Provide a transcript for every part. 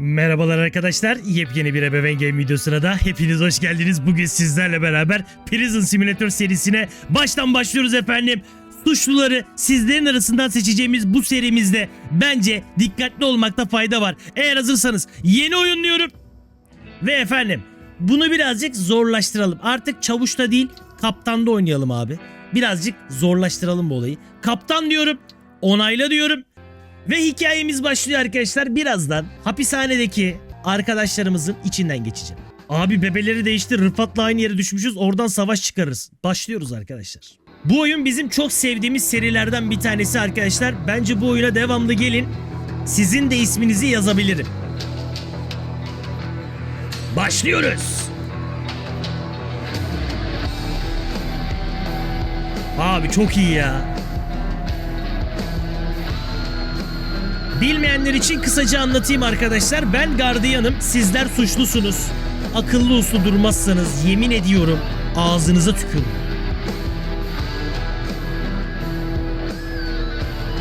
Merhabalar arkadaşlar. Yepyeni bir ebeveyn game videosuna da hepiniz hoş geldiniz. Bugün sizlerle beraber Prison Simulator serisine baştan başlıyoruz efendim. Suçluları sizlerin arasından seçeceğimiz bu serimizde bence dikkatli olmakta fayda var. Eğer hazırsanız yeni oyun. Ve efendim bunu birazcık zorlaştıralım. Artık çavuşta değil kaptanda oynayalım abi. Birazcık zorlaştıralım bu olayı. Kaptan diyorum. Onayla diyorum. Ve hikayemiz başlıyor arkadaşlar. Birazdan hapishanedeki arkadaşlarımızın içinden geçeceğim. Abi bebeleri değişti. Rıfat'la aynı yere düşmüşüz. Oradan savaş çıkarırız. Başlıyoruz arkadaşlar. Bu oyun bizim çok sevdiğimiz serilerden bir tanesi arkadaşlar. Bence bu oyuna devamlı gelin. Sizin de isminizi yazabilirim. Başlıyoruz. Abi çok iyi ya. Bilmeyenler için kısaca anlatayım arkadaşlar. Ben gardiyanım. Sizler suçlusunuz. Akıllı uslu durmazsanız yemin ediyorum ağzınıza tükürürüm.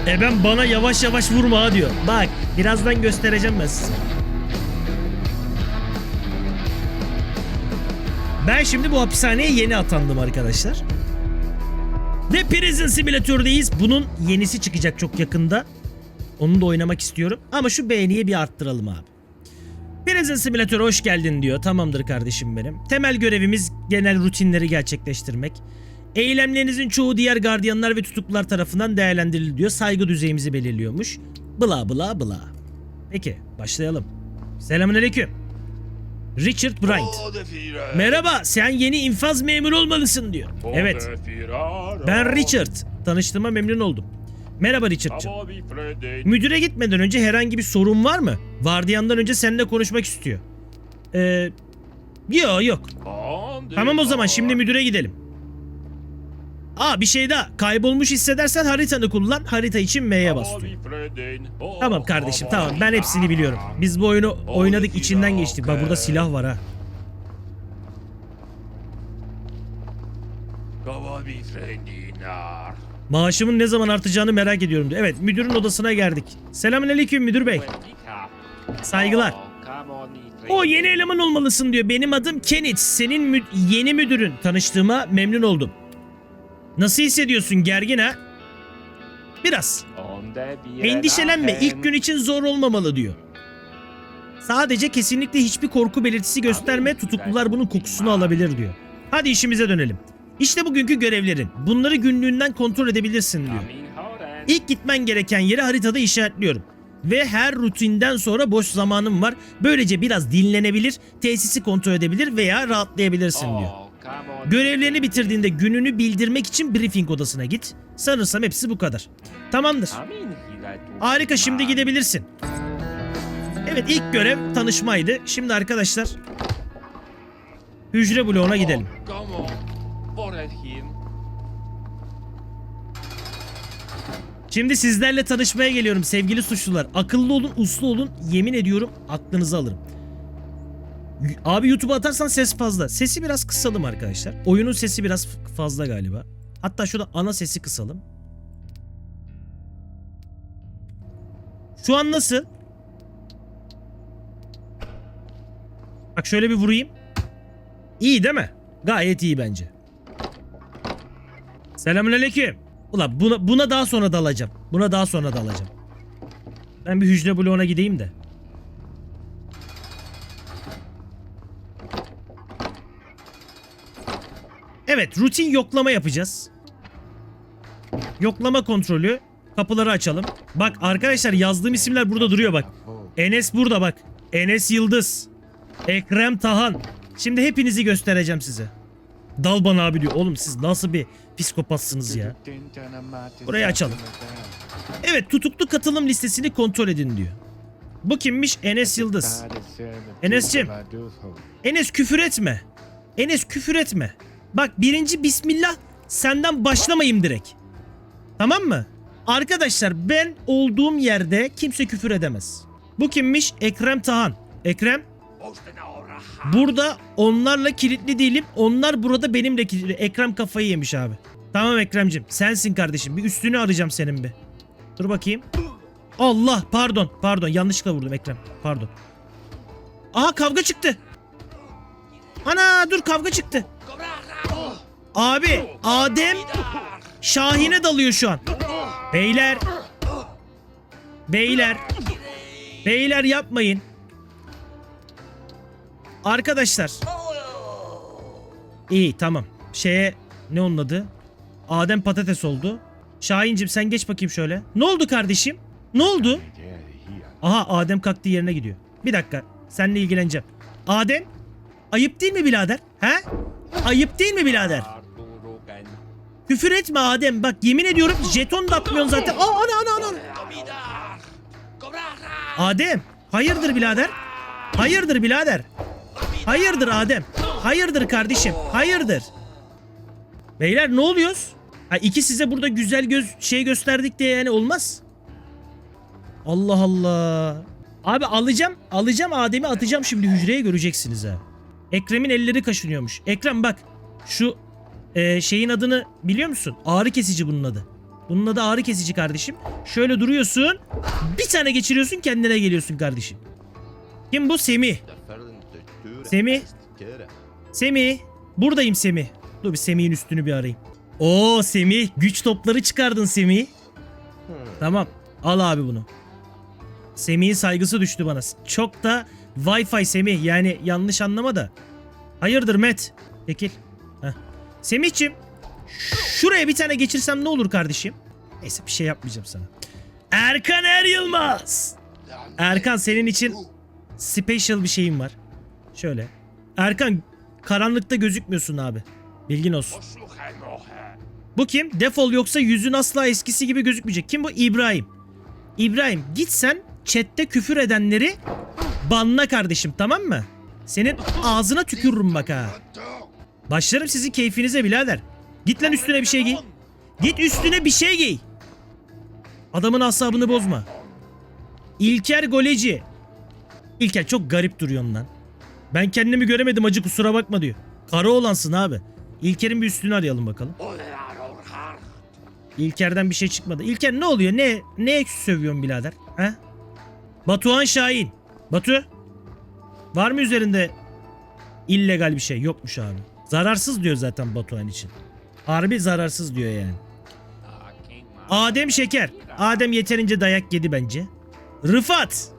E ben bana yavaş yavaş vurma ha diyor. Bak birazdan göstereceğim ben size. Ben şimdi bu hapishaneye yeni atandım arkadaşlar. Ve Prison Simulator'dayız. Bunun yenisi çıkacak çok yakında. Onu da oynamak istiyorum. Ama şu beğeniyi bir arttıralım abi. Prison Simulator'a hoş geldin diyor. Tamamdır kardeşim benim. Temel görevimiz genel rutinleri gerçekleştirmek. Eylemlerinizin çoğu diğer gardiyanlar ve tutuklular tarafından değerlendiriliyor diyor. Saygı düzeyimizi belirliyormuş. Bla bla bla. Peki başlayalım. Selamünaleyküm. Richard Bryant. Merhaba sen yeni infaz memuru olmalısın diyor. Evet ben Richard. Tanıştığıma memnun oldum. Merhaba Richard'cığım. Müdüre gitmeden önce herhangi bir sorun var mı? Vardiyandan önce seninle konuşmak istiyor. Ee, yok yok. Tamam o zaman şimdi müdüre gidelim. Aa bir şey daha. Kaybolmuş hissedersen haritanı kullan. Harita için M'ye bas diyor. Tamam kardeşim tamam ben hepsini biliyorum. Biz bu oyunu oynadık içinden geçtik. Bak burada silah var ha. Maaşımın ne zaman artacağını merak ediyorum diyor. Evet müdürün odasına geldik. Selamünaleyküm müdür bey. Saygılar. O yeni eleman olmalısın diyor. Benim adım Kenneth. Senin mü- yeni müdürün. Tanıştığıma memnun oldum. Nasıl hissediyorsun gergin ha? Biraz. Endişelenme ilk gün için zor olmamalı diyor. Sadece kesinlikle hiçbir korku belirtisi gösterme tutuklular bunun kokusunu alabilir diyor. Hadi işimize dönelim. İşte bugünkü görevlerin. Bunları günlüğünden kontrol edebilirsin diyor. İlk gitmen gereken yeri haritada işaretliyorum. Ve her rutinden sonra boş zamanım var. Böylece biraz dinlenebilir, tesisi kontrol edebilir veya rahatlayabilirsin diyor. Görevlerini bitirdiğinde gününü bildirmek için briefing odasına git. Sanırsam hepsi bu kadar. Tamamdır. Harika şimdi gidebilirsin. Evet ilk görev tanışmaydı. Şimdi arkadaşlar hücre bloğuna gidelim. Şimdi sizlerle tanışmaya geliyorum sevgili suçlular. Akıllı olun, uslu olun. Yemin ediyorum aklınızı alırım. Abi YouTube'a atarsan ses fazla. Sesi biraz kısalım arkadaşlar. Oyunun sesi biraz fazla galiba. Hatta şurada ana sesi kısalım. Şu an nasıl? Bak şöyle bir vurayım. İyi değil mi? Gayet iyi bence. Selamünaleyküm. Ulan buna, buna daha sonra dalacağım. Buna daha sonra dalacağım. Ben bir hücre bloğuna gideyim de. Evet rutin yoklama yapacağız. Yoklama kontrolü. Kapıları açalım. Bak arkadaşlar yazdığım isimler burada duruyor bak. Enes burada bak. Enes Yıldız. Ekrem Tahan. Şimdi hepinizi göstereceğim size. Dal bana abi diyor. Oğlum siz nasıl bir psikopatsınız ya. Burayı açalım. Evet tutuklu katılım listesini kontrol edin diyor. Bu kimmiş? Enes Yıldız. Enes'cim. Enes küfür etme. Enes küfür etme. Bak birinci bismillah senden başlamayayım direkt. Tamam mı? Arkadaşlar ben olduğum yerde kimse küfür edemez. Bu kimmiş? Ekrem Tahan. Ekrem burada onlarla kilitli değilim. Onlar burada benimle kilitli. Ekrem kafayı yemiş abi. Tamam Ekrem'cim sensin kardeşim. Bir üstünü arayacağım senin bir. Dur bakayım. Allah pardon pardon yanlışlıkla vurdum Ekrem. Pardon. Aha kavga çıktı. Ana dur kavga çıktı. Abi Adem Şahin'e dalıyor şu an. Beyler. Beyler. Beyler yapmayın. Arkadaşlar. İyi tamam. Şeye ne onun adı? Adem patates oldu. Şahincim sen geç bakayım şöyle. Ne oldu kardeşim? Ne oldu? Aha Adem kalktı yerine gidiyor. Bir dakika. Seninle ilgileneceğim. Adem ayıp değil mi birader? He? Ayıp değil mi birader? Küfür etme Adem. Bak yemin ediyorum jeton da atmıyorsun zaten. Aa ana ana ana. Adem. Hayırdır birader? Hayırdır birader? Hayırdır Adem? Hayırdır kardeşim? Hayırdır? Beyler ne oluyoruz? Ha, iki size burada güzel göz şey gösterdik diye yani olmaz. Allah Allah. Abi alacağım, alacağım Adem'i atacağım şimdi hücreye göreceksiniz ha. Ekrem'in elleri kaşınıyormuş. Ekrem bak şu e, şeyin adını biliyor musun? Ağrı kesici bunun adı. Bunun adı ağrı kesici kardeşim. Şöyle duruyorsun. Bir tane geçiriyorsun kendine geliyorsun kardeşim. Kim bu? Semih. Semih. Semih. Buradayım Semih. Dur bir Semih'in üstünü bir arayayım. Oo Semih. Güç topları çıkardın Semih. Tamam. Al abi bunu. Semih'in saygısı düştü bana. Çok da Wi-Fi Semih. Yani yanlış anlama da. Hayırdır Met? Çekil. Heh. Semih'cim. Şuraya bir tane geçirsem ne olur kardeşim? Neyse bir şey yapmayacağım sana. Erkan Er Yılmaz. Erkan senin için special bir şeyim var. Şöyle. Erkan karanlıkta gözükmüyorsun abi. Bilgin olsun. Bu kim? Defol yoksa yüzün asla eskisi gibi gözükmeyecek. Kim bu? İbrahim. İbrahim git sen chatte küfür edenleri banla kardeşim tamam mı? Senin ağzına tükürürüm bak ha. Başlarım sizin keyfinize birader. Git lan üstüne bir şey giy. Git üstüne bir şey giy. Adamın asabını bozma. İlker Goleci. İlker çok garip duruyorsun lan. Ben kendimi göremedim acı kusura bakma diyor. Kara olansın abi. İlker'in bir üstünü arayalım bakalım. İlker'den bir şey çıkmadı. İlker ne oluyor? Ne ne sövüyorsun birader? He? Batuhan Şahin. Batu. Var mı üzerinde illegal bir şey? Yokmuş abi. Zararsız diyor zaten Batuhan için. Harbi zararsız diyor yani. Adem Şeker. Adem yeterince dayak yedi bence. Rıfat.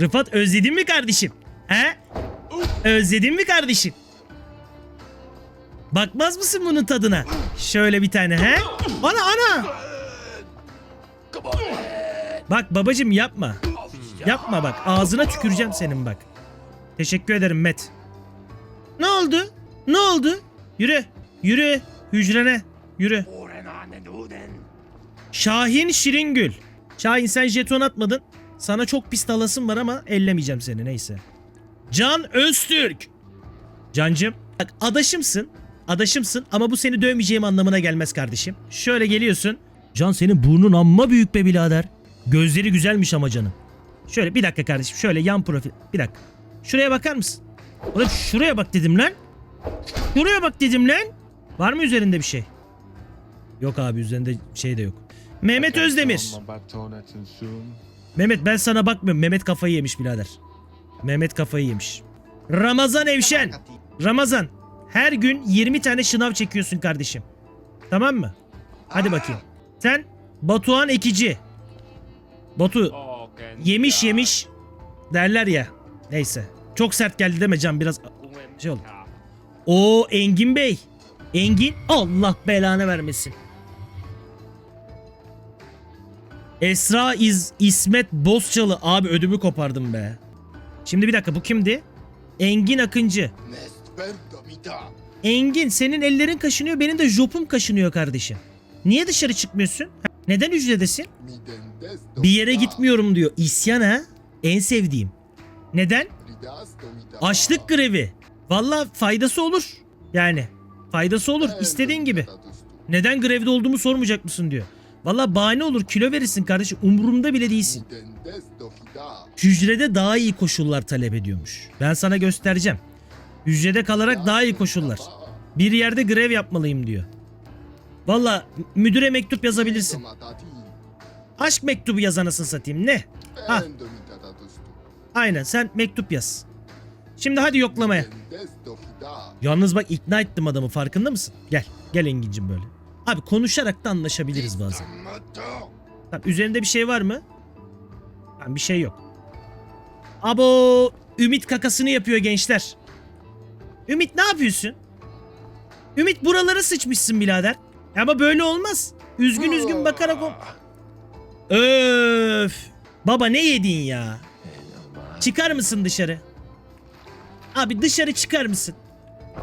Rıfat özledin mi kardeşim? He? Özledin mi kardeşim? Bakmaz mısın bunun tadına? Şöyle bir tane he? Ana ana! Bak babacım yapma. Yapma bak ağzına tüküreceğim senin bak. Teşekkür ederim Met. Ne oldu? Ne oldu? Yürü. Yürü. Hücrene. Yürü. Şahin Şiringül. Şahin sen jeton atmadın. Sana çok pis talasım var ama ellemeyeceğim seni neyse. Can Öztürk. Cancım. Bak adaşımsın. Adaşımsın ama bu seni dövmeyeceğim anlamına gelmez kardeşim. Şöyle geliyorsun. Can senin burnun amma büyük be birader. Gözleri güzelmiş ama canım. Şöyle bir dakika kardeşim. Şöyle yan profil. Bir dakika. Şuraya bakar mısın? Oğlum şuraya bak dedim lan. Şuraya bak dedim lan. Var mı üzerinde bir şey? Yok abi üzerinde şey de yok. Mehmet Özdemir. Mehmet ben sana bakmıyorum. Mehmet kafayı yemiş birader. Mehmet kafayı yemiş. Ramazan Evşen. Ramazan. Her gün 20 tane şınav çekiyorsun kardeşim. Tamam mı? Hadi bakayım. Sen Batuhan Ekici. Batu yemiş yemiş derler ya. Neyse. Çok sert geldi deme can biraz şey oldu. O Engin Bey. Engin Allah belanı vermesin. Esra İz, İsmet Bozçalı abi ödümü kopardım be. Şimdi bir dakika bu kimdi? Engin Akıncı. Engin senin ellerin kaşınıyor benim de jopum kaşınıyor kardeşim. Niye dışarı çıkmıyorsun? Neden hücredesin? Bir yere gitmiyorum diyor. İsyan ha? En sevdiğim. Neden? Açlık grevi. Valla faydası olur. Yani faydası olur istediğin gibi. Neden grevde olduğumu sormayacak mısın diyor. Valla bahane olur kilo verirsin kardeşim umurumda bile değilsin. Hücrede daha iyi koşullar talep ediyormuş. Ben sana göstereceğim. Hücrede kalarak daha iyi koşullar. Bir yerde grev yapmalıyım diyor. Valla müdüre mektup yazabilirsin. Aşk mektubu yaz anasını satayım ne? Ha aynen sen mektup yaz. Şimdi hadi yoklamaya. Yalnız bak ikna ettim adamı farkında mısın? Gel. Gel Engin'cim böyle. Abi konuşarak da anlaşabiliriz bazen. Tamam, üzerinde bir şey var mı? Tamam, bir şey yok. Abo Ümit kakasını yapıyor gençler. Ümit ne yapıyorsun? Ümit buralara sıçmışsın birader. Ama böyle olmaz. Üzgün üzgün bakarak o... Öf. Baba ne yedin ya? Çıkar mısın dışarı? Abi dışarı çıkar mısın?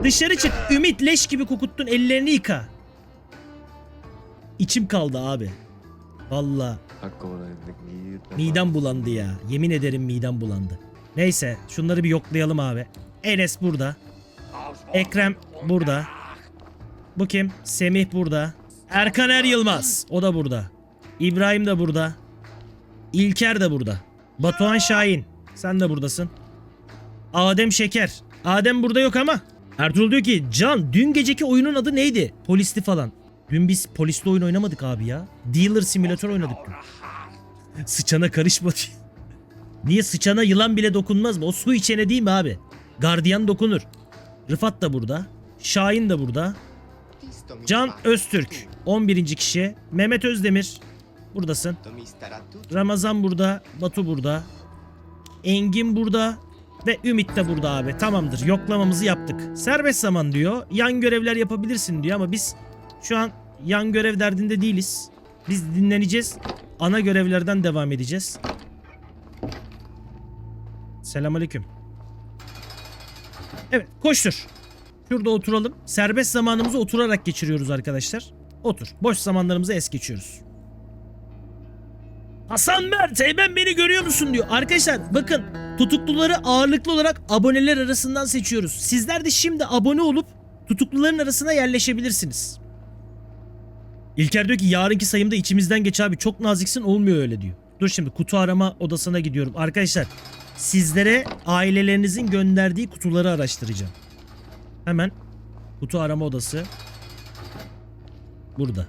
Dışarı çık. Ümit leş gibi kokuttun. Ellerini yıka. İçim kaldı abi. Valla midem bulandı ya. Yemin ederim midem bulandı. Neyse şunları bir yoklayalım abi. Enes burada. Ekrem burada. Bu kim? Semih burada. Erkan Er Yılmaz. O da burada. İbrahim de burada. İlker de burada. Batuhan Şahin. Sen de buradasın. Adem Şeker. Adem burada yok ama. Ertuğrul diyor ki Can dün geceki oyunun adı neydi? Polisli falan. Dün biz polisli oyun oynamadık abi ya. Dealer simülatör oynadık dün. Sıçana karışma. Niye sıçana yılan bile dokunmaz mı? O su içene değil mi abi? Gardiyan dokunur. Rıfat da burada. Şahin de burada. Can Öztürk 11. kişi. Mehmet Özdemir buradasın. Ramazan burada. Batu burada. Engin burada. Ve Ümit de burada abi. Tamamdır. Yoklamamızı yaptık. Serbest zaman diyor. Yan görevler yapabilirsin diyor ama biz şu an yan görev derdinde değiliz. Biz dinleneceğiz. Ana görevlerden devam edeceğiz. Selamünaleyküm. Evet, koştur. Şurada oturalım. Serbest zamanımızı oturarak geçiriyoruz arkadaşlar. Otur. Boş zamanlarımızı es geçiyoruz. Hasan Mert, Eymen beni görüyor musun diyor. Arkadaşlar bakın tutukluları ağırlıklı olarak aboneler arasından seçiyoruz. Sizler de şimdi abone olup tutukluların arasına yerleşebilirsiniz. İlker diyor ki yarınki sayımda içimizden geç abi çok naziksin olmuyor öyle diyor. Dur şimdi kutu arama odasına gidiyorum. Arkadaşlar sizlere ailelerinizin gönderdiği kutuları araştıracağım. Hemen kutu arama odası burada.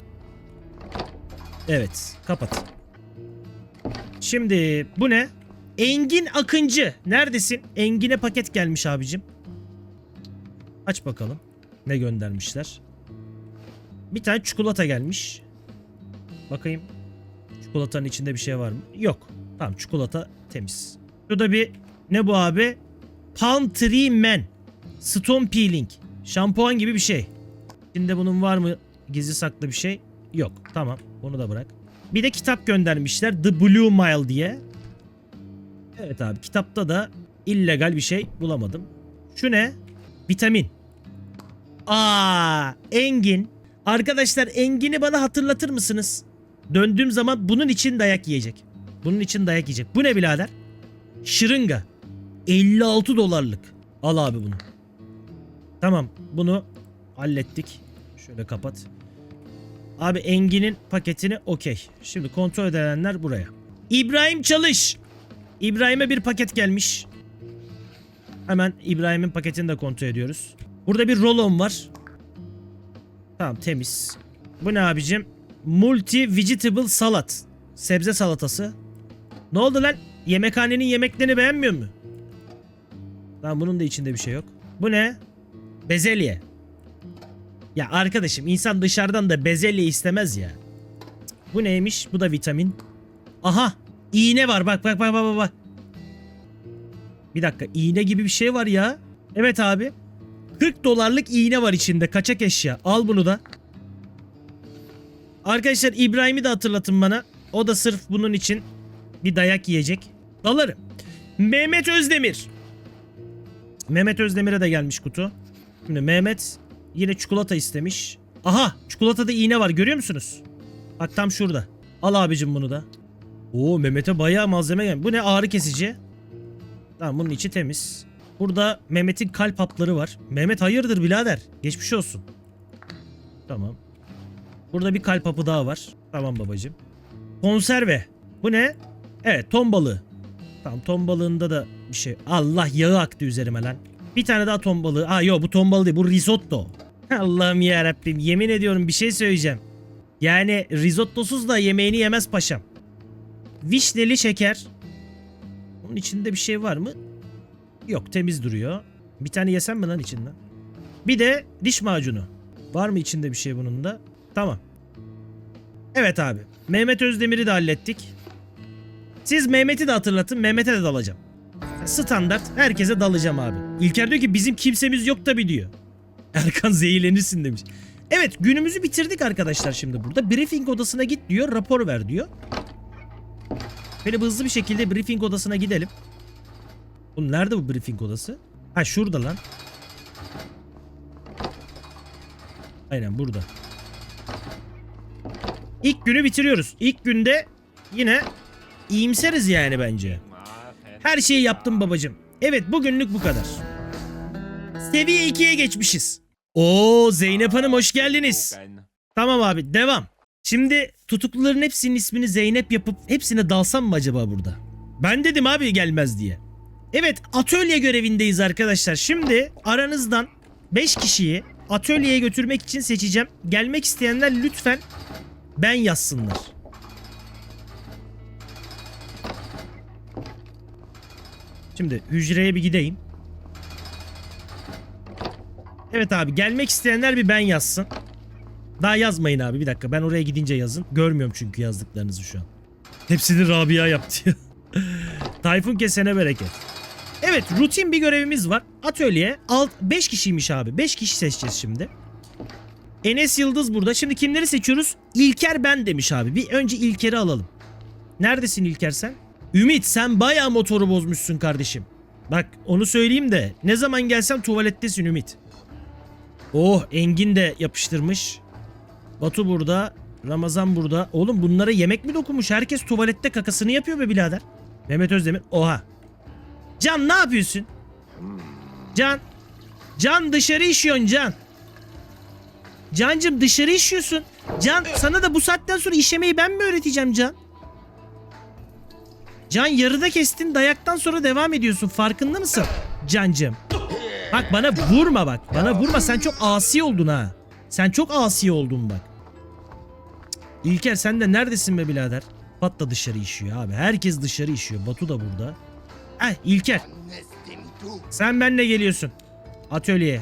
Evet kapat. Şimdi bu ne? Engin Akıncı. Neredesin? Engin'e paket gelmiş abicim. Aç bakalım. Ne göndermişler. Bir tane çikolata gelmiş. Bakayım. Çikolatanın içinde bir şey var mı? Yok. Tamam çikolata temiz. Şurada bir ne bu abi? Palm Tree Man. Stone Peeling. Şampuan gibi bir şey. İçinde bunun var mı gizli saklı bir şey? Yok. Tamam. Bunu da bırak. Bir de kitap göndermişler. The Blue Mile diye. Evet abi kitapta da illegal bir şey bulamadım. Şu ne? Vitamin. Aa, Engin. Arkadaşlar Engin'i bana hatırlatır mısınız? Döndüğüm zaman bunun için dayak yiyecek. Bunun için dayak yiyecek. Bu ne birader? Şırınga. 56 dolarlık. Al abi bunu. Tamam bunu hallettik. Şöyle kapat. Abi Engin'in paketini okey. Şimdi kontrol edilenler buraya. İbrahim Çalış. İbrahim'e bir paket gelmiş. Hemen İbrahim'in paketini de kontrol ediyoruz. Burada bir rolon var. Tamam temiz. Bu ne abicim? Multi vegetable salat. Sebze salatası. Ne oldu lan? Yemekhanenin yemeklerini beğenmiyor mu? Tamam bunun da içinde bir şey yok. Bu ne? Bezelye. Ya arkadaşım insan dışarıdan da bezelye istemez ya. Bu neymiş? Bu da vitamin. Aha! İğne var bak bak bak bak bak. Bir dakika iğne gibi bir şey var ya. Evet abi. 40 dolarlık iğne var içinde kaçak eşya. Al bunu da. Arkadaşlar İbrahim'i de hatırlatın bana. O da sırf bunun için bir dayak yiyecek. Dalarım. Mehmet Özdemir. Mehmet Özdemir'e de gelmiş kutu. Şimdi Mehmet yine çikolata istemiş. Aha çikolatada iğne var görüyor musunuz? Bak tam şurada. Al abicim bunu da. Oo Mehmet'e bayağı malzeme gelmiş. Bu ne ağrı kesici? Tamam bunun içi temiz. Burada Mehmet'in kalp hapları var. Mehmet hayırdır birader? Geçmiş olsun. Tamam. Burada bir kalp hapı daha var. Tamam babacım. Konserve. Bu ne? Evet ton balığı. Tamam ton balığında da bir şey. Allah yağı aktı üzerime lan. Bir tane daha ton balığı. Aa yok bu ton balığı değil bu risotto. Allah'ım ya Rabbim yemin ediyorum bir şey söyleyeceğim. Yani risottosuz da yemeğini yemez paşam. Vişneli şeker. Bunun içinde bir şey var mı? Yok temiz duruyor. Bir tane yesem mi lan içinden? Bir de diş macunu. Var mı içinde bir şey bunun da? Tamam. Evet abi. Mehmet Özdemir'i de hallettik. Siz Mehmet'i de hatırlatın. Mehmet'e de dalacağım. Standart. Herkese dalacağım abi. İlker diyor ki bizim kimsemiz yok tabi diyor. Erkan zehirlenirsin demiş. Evet günümüzü bitirdik arkadaşlar şimdi burada. Briefing odasına git diyor. Rapor ver diyor. Böyle hızlı bir şekilde briefing odasına gidelim. Oğlum nerede bu briefing odası? Ha şurada lan. Aynen burada. İlk günü bitiriyoruz. İlk günde yine iyimseriz yani bence. Her şeyi yaptım babacım. Evet bugünlük bu kadar. Seviye 2'ye geçmişiz. Oo Zeynep Hanım hoş geldiniz. Tamam abi devam. Şimdi tutukluların hepsinin ismini Zeynep yapıp hepsine dalsam mı acaba burada? Ben dedim abi gelmez diye. Evet atölye görevindeyiz arkadaşlar. Şimdi aranızdan 5 kişiyi atölyeye götürmek için seçeceğim. Gelmek isteyenler lütfen ben yazsınlar. Şimdi hücreye bir gideyim. Evet abi gelmek isteyenler bir ben yazsın. Daha yazmayın abi bir dakika ben oraya gidince yazın. Görmüyorum çünkü yazdıklarınızı şu an. Hepsini Rabia yaptı. Tayfun kesene bereket. Evet rutin bir görevimiz var. Atölye 5 kişiymiş abi. 5 kişi seçeceğiz şimdi. Enes Yıldız burada. Şimdi kimleri seçiyoruz? İlker ben demiş abi. Bir önce İlker'i alalım. Neredesin İlker sen? Ümit sen bayağı motoru bozmuşsun kardeşim. Bak onu söyleyeyim de ne zaman gelsem tuvalettesin Ümit. Oh Engin de yapıştırmış. Batu burada. Ramazan burada. Oğlum bunlara yemek mi dokunmuş? Herkes tuvalette kakasını yapıyor be birader. Mehmet Özdemir. Oha. Can ne yapıyorsun? Can. Can dışarı işiyorsun Can. Cancım dışarı işiyorsun. Can sana da bu saatten sonra işemeyi ben mi öğreteceğim Can? Can yarıda kestin dayaktan sonra devam ediyorsun farkında mısın? Cancım. Bak bana vurma bak. Bana vurma sen çok asi oldun ha. Sen çok asi oldun bak. İlker sen de neredesin be birader? Bat da dışarı işiyor abi. Herkes dışarı işiyor. Batu da burada. Eh İlker. Sen benle geliyorsun. Atölyeye.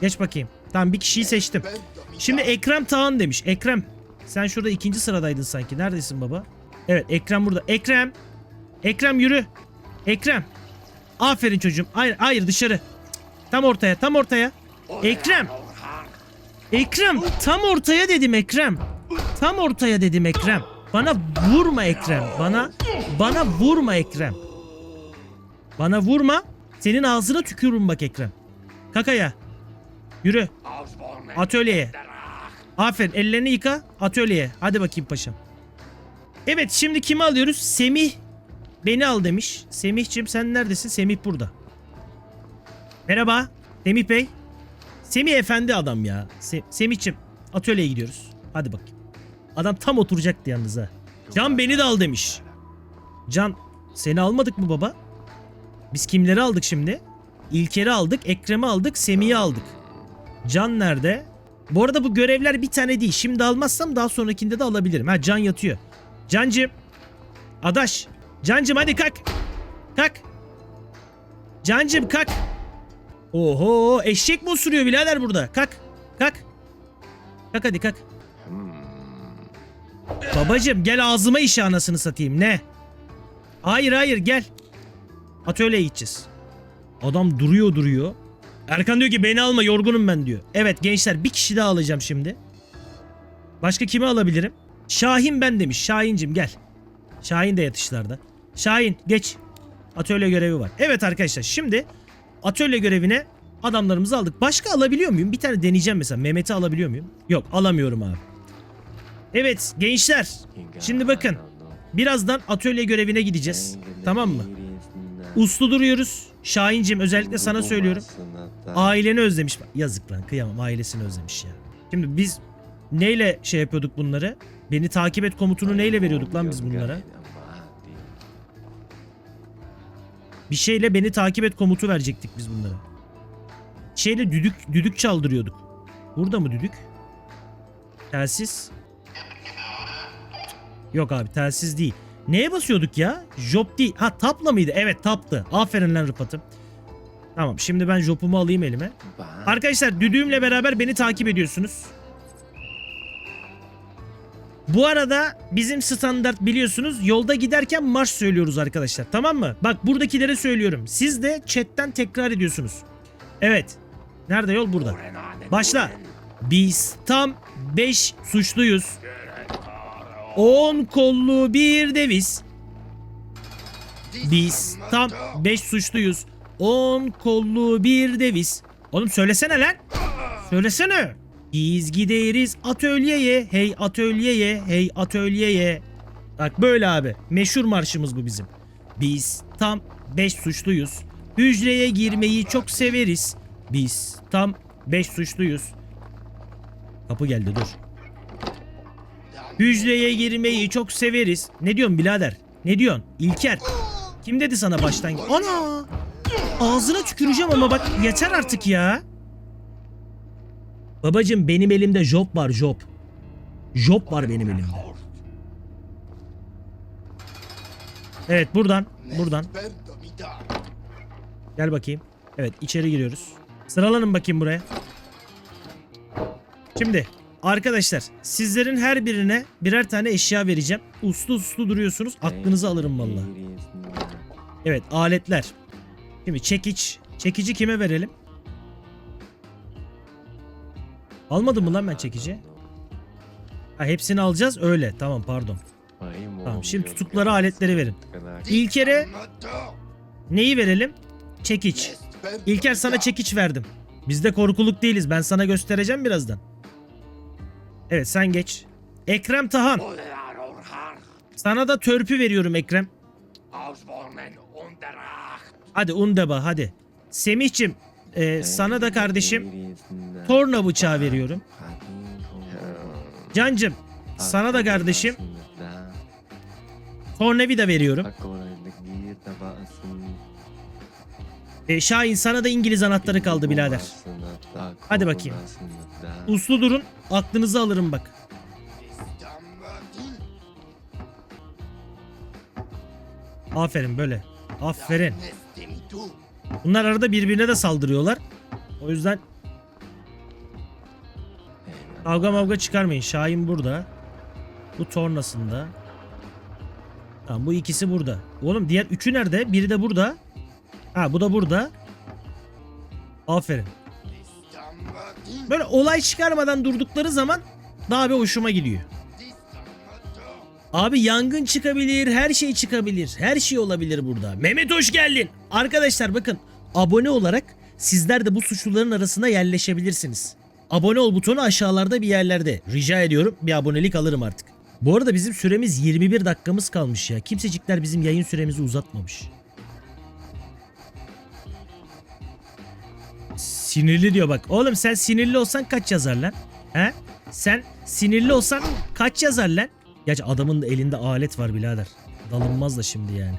Geç bakayım. Tamam bir kişiyi seçtim. Şimdi Ekrem Tağan demiş. Ekrem. Sen şurada ikinci sıradaydın sanki. Neredesin baba? Evet Ekrem burada. Ekrem. Ekrem yürü. Ekrem. Aferin çocuğum. Hayır hayır dışarı. Tam ortaya tam ortaya. Ekrem. Ekrem tam ortaya dedim Ekrem. Tam ortaya dedim Ekrem. Bana vurma Ekrem. Bana bana vurma Ekrem. Bana vurma. Senin ağzına tükürürüm bak Ekrem. Kakaya. Yürü. Atölyeye. Aferin ellerini yıka atölyeye. Hadi bakayım paşam. Evet şimdi kimi alıyoruz? Semih beni al demiş. Semih'cim sen neredesin? Semih burada. Merhaba Semih Bey. Semih efendi adam ya. Se Semih'cim atölyeye gidiyoruz. Hadi bakayım. Adam tam oturacaktı yalnız ha. Can beni de al demiş. Can seni almadık mı baba? Biz kimleri aldık şimdi? İlker'i aldık, Ekrem'i aldık, Semih'i aldık. Can nerede? Bu arada bu görevler bir tane değil. Şimdi almazsam daha sonrakinde de alabilirim. Ha Can yatıyor. Cancım. Adaş. Cancım hadi kalk. Kalk. Cancım kalk. Oho eşek mi osuruyor birader burada? Kalk. Kalk. Kalk hadi kalk. Babacım gel ağzıma işe anasını satayım ne? Hayır hayır gel. Atölyeye gideceğiz. Adam duruyor duruyor. Erkan diyor ki beni alma yorgunum ben diyor. Evet gençler bir kişi daha alacağım şimdi. Başka kimi alabilirim? Şahin ben demiş. Şahincim gel. Şahin de yatışlarda. Şahin geç. Atölye görevi var. Evet arkadaşlar şimdi atölye görevine adamlarımızı aldık. Başka alabiliyor muyum? Bir tane deneyeceğim mesela. Mehmet'i alabiliyor muyum? Yok alamıyorum abi. Evet gençler. Şimdi bakın. Birazdan atölye görevine gideceğiz. Tamam mı? Uslu duruyoruz. Şahincim özellikle sana söylüyorum. Aileni özlemiş. Yazık lan kıyamam ailesini özlemiş ya. Şimdi biz neyle şey yapıyorduk bunları? Beni takip et komutunu neyle veriyorduk lan biz bunlara? Bir şeyle beni takip et komutu verecektik biz bunlara. Şeyle düdük düdük çaldırıyorduk. Burada mı düdük? Telsiz. Yok abi telsiz değil. Neye basıyorduk ya? Job değil. Ha tapla mıydı? Evet taptı. Aferin lan Rıfat'ım. Tamam şimdi ben jopumu alayım elime. Arkadaşlar düdüğümle beraber beni takip ediyorsunuz. Bu arada bizim standart biliyorsunuz yolda giderken marş söylüyoruz arkadaşlar tamam mı? Bak buradakilere söylüyorum. Siz de chatten tekrar ediyorsunuz. Evet. Nerede yol? Burada. Başla. Biz tam 5 suçluyuz. 10 kollu bir deviz. Biz tam 5 suçluyuz. 10 kollu bir deviz. Oğlum söylesene lan. Söylesene. Biz gideriz atölyeye, hey atölyeye, hey atölyeye. Bak böyle abi. Meşhur marşımız bu bizim. Biz tam 5 suçluyuz. Hücreye girmeyi çok severiz. Biz tam 5 suçluyuz. Kapı geldi dur. Hücreye girmeyi çok severiz. Ne diyorsun birader? Ne diyorsun? İlker. Kim dedi sana baştan? Ana! Ağzına tüküreceğim ama bak yeter artık ya. Babacım benim elimde job var job. Job var benim elimde. Evet buradan. Buradan. Gel bakayım. Evet içeri giriyoruz. Sıralanın bakayım buraya. Şimdi arkadaşlar sizlerin her birine birer tane eşya vereceğim. Uslu uslu duruyorsunuz. Aklınızı alırım valla. Evet aletler. Şimdi çekiç. Çekici kime verelim? Almadım mı lan ben çekici? Ha hepsini alacağız öyle. Tamam pardon. Tamam şimdi tutukları aletleri verin. İlker'e neyi verelim? Çekiç. İlker sana çekiç verdim. Biz de korkuluk değiliz. Ben sana göstereceğim birazdan. Evet sen geç. Ekrem Tahan. Sana da törpü veriyorum Ekrem. Hadi Undeba hadi. Semih'cim e, sana da kardeşim torna bıçağı veriyorum. Cancım sana da kardeşim tornavida veriyorum. E, Şahin sana da İngiliz anahtarı kaldı birader. Hadi bakayım. Uslu durun aklınızı alırım bak. Aferin böyle. Aferin. Bunlar arada birbirine de saldırıyorlar. O yüzden kavga mavga çıkarmayın. Şahin burada. Bu tornasında. Tamam bu ikisi burada. Oğlum diğer üçü nerede? Biri de burada. Ha bu da burada. Aferin. Böyle olay çıkarmadan durdukları zaman daha bir hoşuma gidiyor. Abi yangın çıkabilir, her şey çıkabilir. Her şey olabilir burada. Mehmet hoş geldin. Arkadaşlar bakın abone olarak sizler de bu suçluların arasına yerleşebilirsiniz. Abone ol butonu aşağılarda bir yerlerde. Rica ediyorum bir abonelik alırım artık. Bu arada bizim süremiz 21 dakikamız kalmış ya. Kimsecikler bizim yayın süremizi uzatmamış. Sinirli diyor bak. Oğlum sen sinirli olsan kaç yazar lan? He? Sen sinirli olsan kaç yazar lan? Gerçi adamın da elinde alet var birader. Dalınmaz da şimdi yani.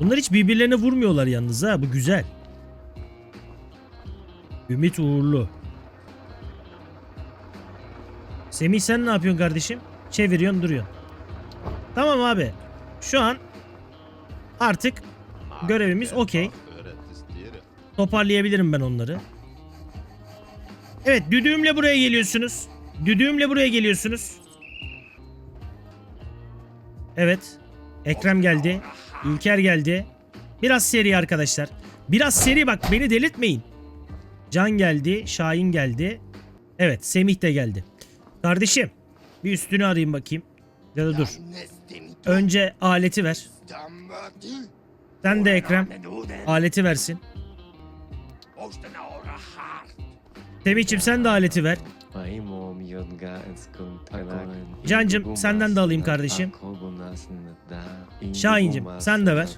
Bunlar hiç birbirlerine vurmuyorlar yalnız ha. Bu güzel. Ümit Uğurlu. Semih sen ne yapıyorsun kardeşim? Çeviriyorsun duruyorsun. Tamam abi. Şu an artık görevimiz okey. Toparlayabilirim ben onları. Evet düdüğümle buraya geliyorsunuz. Düdüğümle buraya geliyorsunuz. Evet. Ekrem geldi. İlker geldi. Biraz seri arkadaşlar. Biraz seri bak beni delirtmeyin. Can geldi. Şahin geldi. Evet Semih de geldi. Kardeşim bir üstünü arayayım bakayım. Ya da dur. Önce aleti ver. Sen de Ekrem aleti versin. Semih'cim sen de aleti ver. Cancım senden de alayım kardeşim. Şahincim, sen de ver.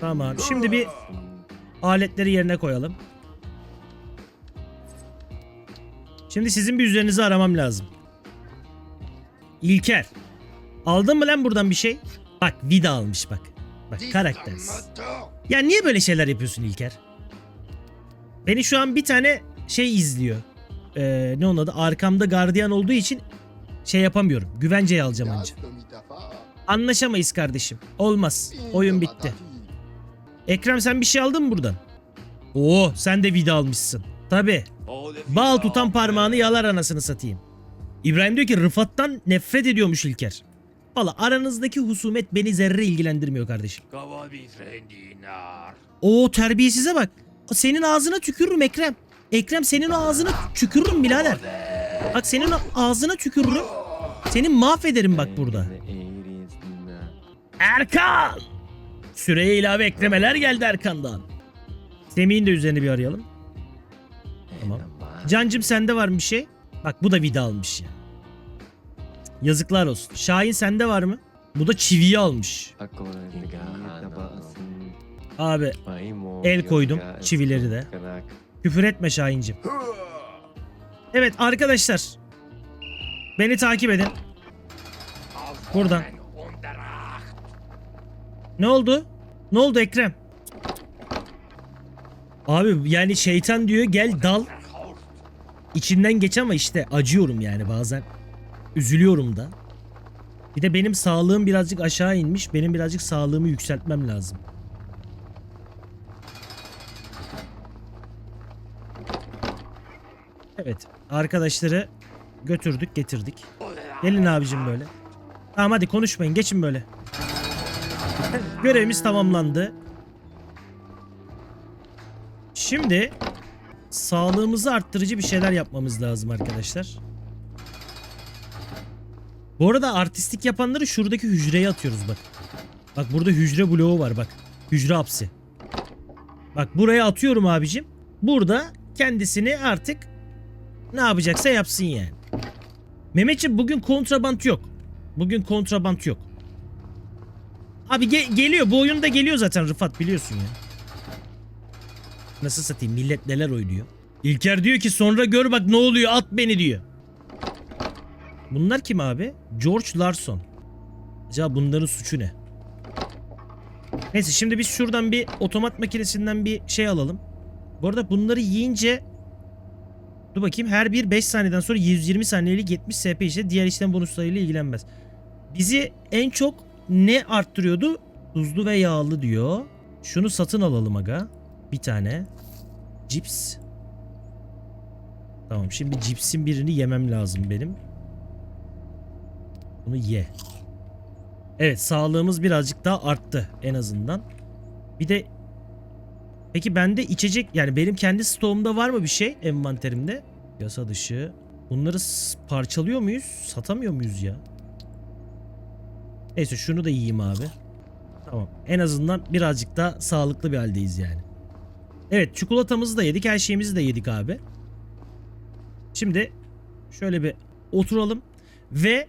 Tamam şimdi bir Aletleri yerine koyalım. Şimdi sizin bir üzerinizi aramam lazım. İlker. Aldın mı lan buradan bir şey? Bak vida almış bak. Bak karaktersiz. Ya niye böyle şeyler yapıyorsun İlker? Beni şu an bir tane şey izliyor. Ee, ne onun adı? Arkamda gardiyan olduğu için şey yapamıyorum. Güvenceye alacağım anca. Anlaşamayız kardeşim. Olmaz. Oyun bitti. Ekrem sen bir şey aldın mı buradan? Oo sen de vida almışsın. Tabi. Bal tutan parmağını yalar anasını satayım. İbrahim diyor ki Rıfat'tan nefret ediyormuş İlker. Valla aranızdaki husumet beni zerre ilgilendirmiyor kardeşim. Oo terbiyesize bak. Senin ağzına tükürürüm Ekrem. Ekrem senin ağzına tükürürüm birader. Bak senin ağzına tükürürüm. Seni mahvederim bak burada. Erkan! Süreye ilave eklemeler geldi Erkan'dan. Semih'in de üzerine bir arayalım. Tamam. Cancım sende var mı bir şey? Bak bu da vida almış ya. Yazıklar olsun. Şahin sende var mı? Bu da çiviyi almış. Abi El koydum, çivileri de. küfür etme Şahincim. Evet arkadaşlar. Beni takip edin. Buradan. Ne oldu? Ne oldu Ekrem? Abi yani şeytan diyor gel dal. İçinden geç ama işte acıyorum yani bazen. Üzülüyorum da. Bir de benim sağlığım birazcık aşağı inmiş. Benim birazcık sağlığımı yükseltmem lazım. Evet. Arkadaşları götürdük getirdik. Gelin abicim böyle. Tamam hadi konuşmayın geçin böyle. Görevimiz tamamlandı. Şimdi sağlığımızı arttırıcı bir şeyler yapmamız lazım arkadaşlar. Bu arada artistik yapanları şuradaki hücreye atıyoruz bak. Bak burada hücre bloğu var bak. Hücre hapsi. Bak buraya atıyorum abicim. Burada kendisini artık ne yapacaksa yapsın yani. Mehmetciğim bugün kontrabant yok. Bugün kontrabant yok. Abi ge- geliyor. Bu oyunda geliyor zaten Rıfat biliyorsun ya. Nasıl satayım? Millet neler oynuyor. İlker diyor ki sonra gör bak ne oluyor at beni diyor. Bunlar kim abi? George Larson. Acaba bunların suçu ne? Neyse şimdi biz şuradan bir otomat makinesinden bir şey alalım. Bu arada bunları yiyince Dur bakayım her bir 5 saniyeden sonra 120 saniyelik 70 SP işte diğer işlem bonuslarıyla ilgilenmez. Bizi en çok ne arttırıyordu? Tuzlu ve yağlı diyor. Şunu satın alalım aga. Bir tane. Cips. Tamam şimdi cipsin birini yemem lazım benim. Bunu ye. Evet sağlığımız birazcık daha arttı en azından. Bir de Peki bende içecek yani benim kendi stoğumda var mı bir şey envanterimde? Yasa dışı. Bunları parçalıyor muyuz? Satamıyor muyuz ya? Neyse şunu da yiyeyim abi. Tamam. En azından birazcık daha sağlıklı bir haldeyiz yani. Evet çikolatamızı da yedik. Her şeyimizi de yedik abi. Şimdi şöyle bir oturalım. Ve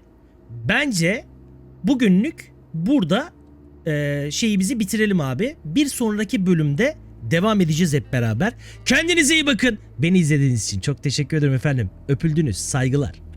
bence bugünlük burada eee şeyimizi bitirelim abi. Bir sonraki bölümde devam edeceğiz hep beraber. Kendinize iyi bakın. Beni izlediğiniz için çok teşekkür ederim efendim. Öpüldünüz. Saygılar.